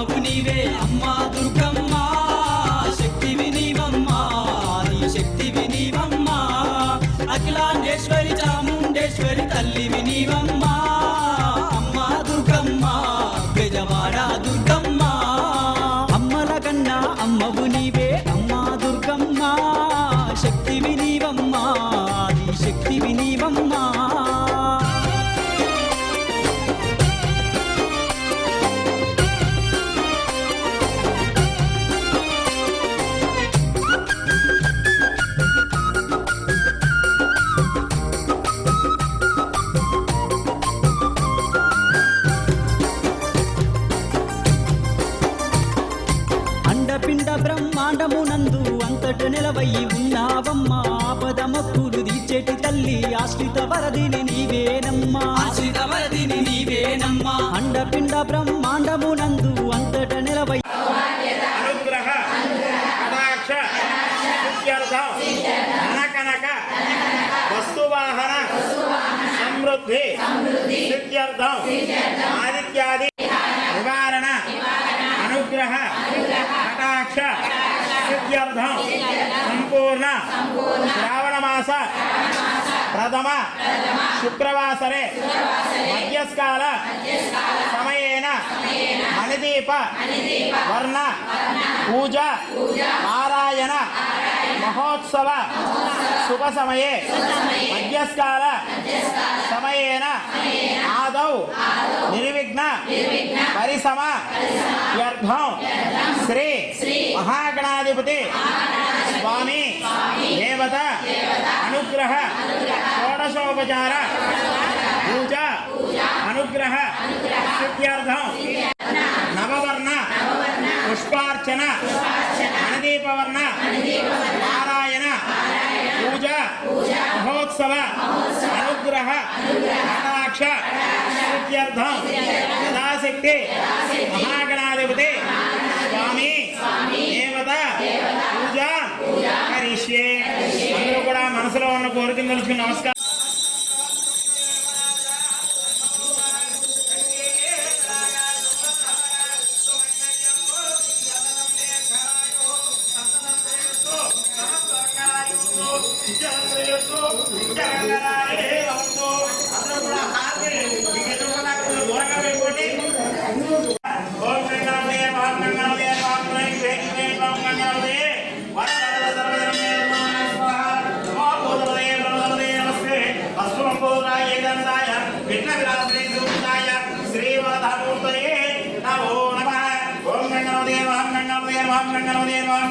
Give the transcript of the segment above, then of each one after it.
అమ్మవు నీవే అమ్మా దుర్గమ్మ. శక్తి నీవమ్మా నీ శక్తివి నీవమ్మా. అఖిలాండేశ్వరి చాముండేశ్వరి తల్లివి నీవమ్మా. అమ్మా దుర్గమ్మ బెజవాడ దుర్గమ్మ. అమ్మల కన్నా అమ్మవు నీవే అమ్మా దుర్గమ్మ. అండపిండ బ్రహ్మాండమునందు అంతట నిలవయి ఉన్నావమ్మా. ఆపద మొక్కులు తీర్చేటి తల్లి ఆశ్రిత వరదిని నీవేనమ్మా. ఆశ్రిత వరదిని నీవేనమ్మా. అండపిండ బ్రహ్మాండమునందు అంతట నిలవయి అనుగ్రహ కటాక్ష వస్తువాహన సమృద్ధి సిద్ధ్యర్థం ఆదిత్యాది నివారణ అనుగ్రహ కటాక్ష సిద్ధ్యర్థం సంపూర్ణ శ్రావణ మాస ప్రథమ శుక్రవాసరే మధ్యస్కాల సమయేన మణిదీప వర్ణ పూజ నారాయణ మహోత్సవ శుభ సమయే మధ్యస్కాల సమయేన ఆదౌ నిర్విఘ్న పరిసమ వ్యర్థం శ్రీ మహాగణాధిపతి స్వామి దేవత అనుగ్రహ షోడశోపచార పూజ అనుగ్రహ సిద్ధ్యర్థం నవవర్ణ పుష్పార్చన మణదీపవర్ణ నారాయణ పూజ మహోత్సవ అనుగ్రహ కటాక్ష యథాశక్తి మహాగణాధిపతి స్వామి దేవత పూజ కరిష్యే. అందరూ కూడా మనసులో ఉన్న కోరికలు తెలుసుకుని నమస్కారం.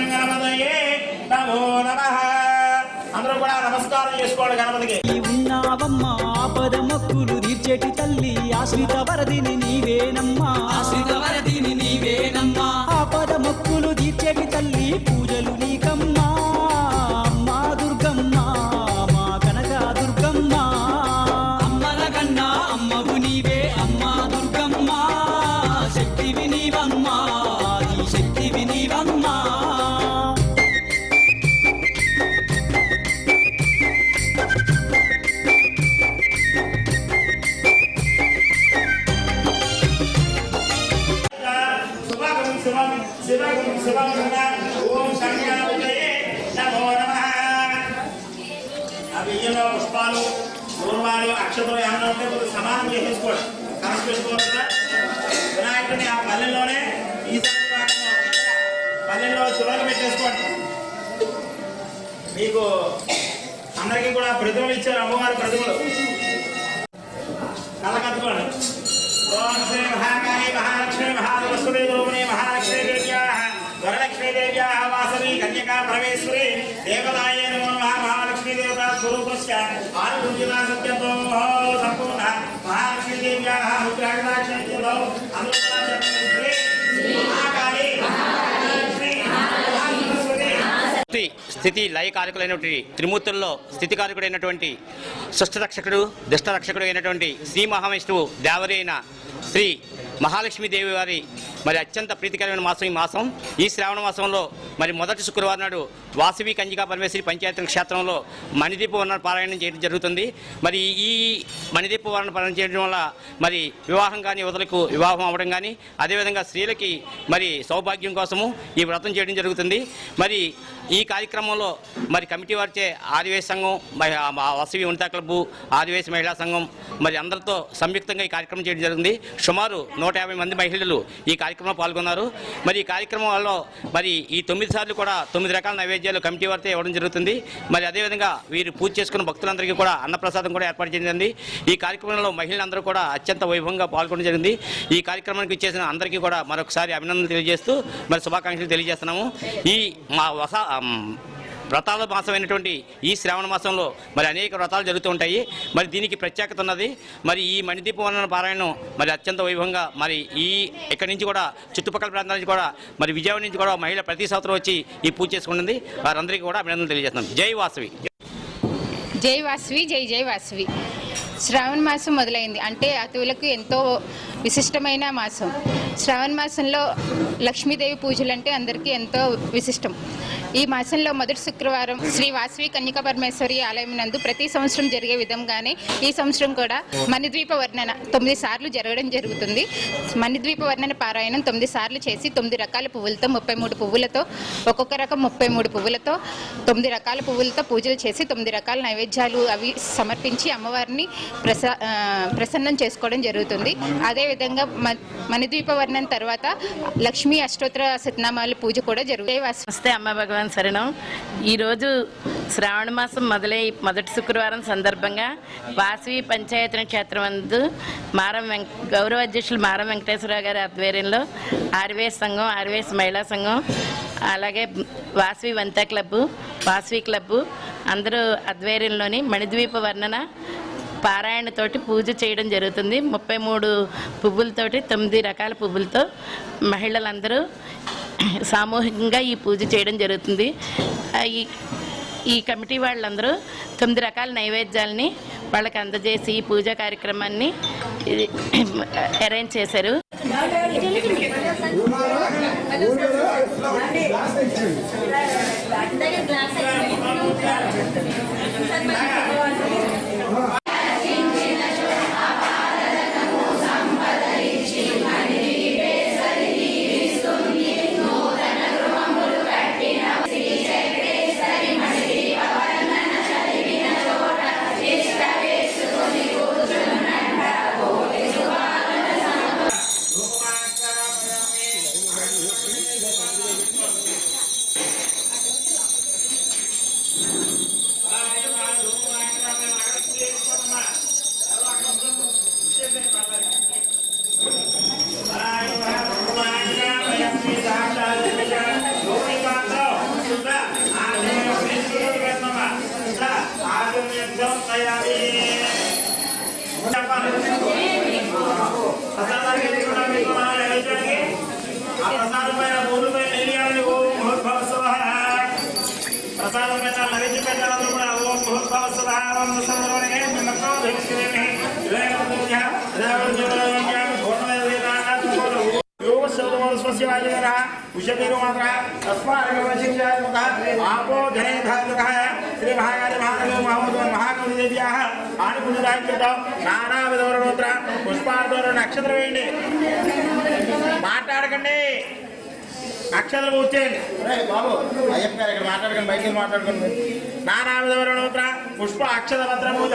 గంగావదే నమో నమః. అందరూ కూడా నమస్కారం చేసుకోండి గణపతికి. ఉన్నావమ్మా ఆపద మొక్కులు తీర్చేటి తల్లి ఆశ్రిత వరదిని నీవేనమ్మా. దూర్వాలు అక్షతలు ఏమన్నా ఉంటే కొద్దిగా సమానం చేసేసుకోండి. కలిసి పెట్టుకోవాలి కదా? వినాయకుడిని ఆ పల్లెల్లోనే ఈ సంవత్సరంలో పల్లెల్లో చివరికి పెట్టేసుకోండి. మీకు అందరికీ కూడా ప్రతిమలు ఇచ్చారు అమ్మవారి ప్రతిమలు కళ్ళకత్తుకోండి ఓం శ్రీ మహాకాళి మహాలక్ష్మి మహాదేవస్వరి రూపిణి మహాలక్ష్మి దేవ్యాః వరలక్ష్మి వాసవి కన్యకా పరమేశ్వరి దేవ స్వరూపస్య ఆనుభూతినా సత్యంతో సంపూర్ణ మహాలక్ష్మి స్థితి లయకారకులైనటువంటి త్రిమూర్తుల్లో స్థితికారకుడైనటువంటి సృష్టరక్షకుడు దుష్టరక్షకుడు అయినటువంటి శ్రీ మహావిష్ణువు దేవరైన శ్రీ మహాలక్ష్మీదేవి వారి మరి అత్యంత ప్రీతికరమైన మాసం ఈ మాసం. ఈ శ్రావణ మాసంలో మరి మొదటి శుక్రవారం నాడు వాసవి కంజికా పరమేశ్వరి పంచాయతీ క్షేత్రంలో మణిదీప వర్ణ పారాయణం చేయడం జరుగుతుంది. మరి ఈ మణిదీప వర్ణ పారాయణం చేయడం వల్ల మరి వివాహం కానీ యువతలకు వివాహం అవ్వడం కానీ అదేవిధంగా స్త్రీలకి మరి సౌభాగ్యం కోసము ఈ వ్రతం చేయడం జరుగుతుంది. మరి ఈ కార్యక్రమంలో మరి కమిటీ వారిచే ఆదివేశ సంఘం మరి మా వసవి ఉన్నత క్లబ్బు ఆదివేశ మహిళా సంఘం మరి అందరితో సంయుక్తంగా ఈ కార్యక్రమం చేయడం జరిగింది సుమారు నూట యాభై మంది మహిళలు ఈ కార్యక్రమంలో పాల్గొన్నారు. మరి ఈ కార్యక్రమంలో మరి ఈ తొమ్మిది సార్లు కూడా తొమ్మిది రకాల నైవేద్యాలు కమిటీ వారితో ఇవ్వడం జరుగుతుంది. మరి అదేవిధంగా వీరు పూజ చేసుకున్న భక్తులందరికీ కూడా అన్నప్రసాదం కూడా ఏర్పాటు జరిగింది. ఈ కార్యక్రమంలో మహిళలందరూ కూడా అత్యంత వైభవంగా పాల్గొనడం జరిగింది. ఈ కార్యక్రమానికి ఇచ్చేసిన అందరికీ కూడా మరొకసారి అభినందనలు తెలియజేస్తూ మరి శుభాకాంక్షలు తెలియజేస్తున్నాము. ఈ మా వస వ్రతాల మాసమైనటువంటి ఈ శ్రావణ మాసంలో మరి అనేక వ్రతాలు జరుగుతూ ఉంటాయి. మరి దీనికి ప్రత్యేకత ఉన్నది. మరి ఈ మణిదీప పారాయణం మరి అత్యంత వైభవంగా మరి ఈ ఇక్కడి నుంచి కూడా చుట్టుపక్కల ప్రాంతాల నుంచి కూడా మరి విజయవాడ నుంచి కూడా మహిళ ప్రతి సంవత్సరం వచ్చి ఈ పూజ చేసుకుంటుంది. వారందరికీ కూడా అభినందనలు తెలియజేస్తున్నాం. జై వాసవి. జై వాసవి జై జై వాసవి. శ్రావణ మాసం మొదలైంది. అంటే అతువులకు ఎంతో విశిష్టమైన మాసం. శ్రావణ మాసంలో లక్ష్మీదేవి పూజలు అంటే అందరికీ ఎంతో విశిష్టం. ఈ మాసంలో మొదటి శుక్రవారం శ్రీ వాసవి కన్యకా పరమేశ్వరి ఆలయం నందు ప్రతి సంవత్సరం జరిగే విధంగానే ఈ సంవత్సరం కూడా మణిద్వీప వర్ణన తొమ్మిది సార్లు జరగడం జరుగుతుంది. మణిద్వీప వర్ణన పారాయణం తొమ్మిది సార్లు చేసి తొమ్మిది రకాల పువ్వులతో ముప్పై మూడు పువ్వులతో ఒక్కొక్క రకం ముప్పై మూడు పువ్వులతో తొమ్మిది రకాల పువ్వులతో పూజలు చేసి తొమ్మిది రకాల నైవేద్యాలు అవి సమర్పించి అమ్మవారిని ప్రసా ప్రసన్నం చేసుకోవడం జరుగుతుంది. అదే అదేవిధంగా మణిద్వీప వర్ణన తర్వాత లక్ష్మీ అష్టోత్తర సత్నామాల పూజ కూడా జరుగుతాయి వస్తే నమస్తే అమ్మ భగవాన్ శరణం. ఈరోజు శ్రావణ మాసం మొదలై మొదటి శుక్రవారం సందర్భంగా వాసవి పంచాయతీ క్షేత్రం అందు మారం వెంక గౌరవ అధ్యక్షులు మారం వెంకటేశ్వరరావు గారి ఆధ్వర్యంలో ఆర్వేస్ సంఘం ఆర్వేస్ మహిళా సంఘం అలాగే వాసవి వంత క్లబ్బు వాసవి క్లబ్బు అందరూ ఆధ్వర్యంలోని మణిద్వీప వర్ణన పారాయణతోటి పూజ చేయడం జరుగుతుంది. ముప్పై మూడు పువ్వులతోటి తొమ్మిది రకాల పువ్వులతో మహిళలందరూ సామూహికంగా ఈ పూజ చేయడం జరుగుతుంది. ఈ ఈ కమిటీ వాళ్ళందరూ తొమ్మిది రకాల నైవేద్యాలని వాళ్ళకి అందజేసి ఈ పూజా కార్యక్రమాన్ని అరేంజ్ చేశారు. ఓం భూర్భవ స్వధారం సంద్రవణే మిమ్మల్ని ధీక్షిరేమి आपो जने धातुकः श्री महाकाली महाकवि महामधु महाकवि देव्याः ఆనుకుంటున్నాను నానా విధవరణోత్ర పుష్పార్థ నక్షత్రం వేయండి మాట్లాడకండి అక్షరాలు వచ్చేయండి బాబు అయ్యప్ప గారు ఇక్కడ మాట్లాడుకుని బయటికి మాట్లాడుకుని. నానా పుష్ప అక్షర భద్రము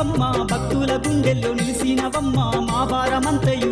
వెలసినవమ్మ భక్తుల గుండెల్లో నిలిసినవమ్మ మా భారమంతయు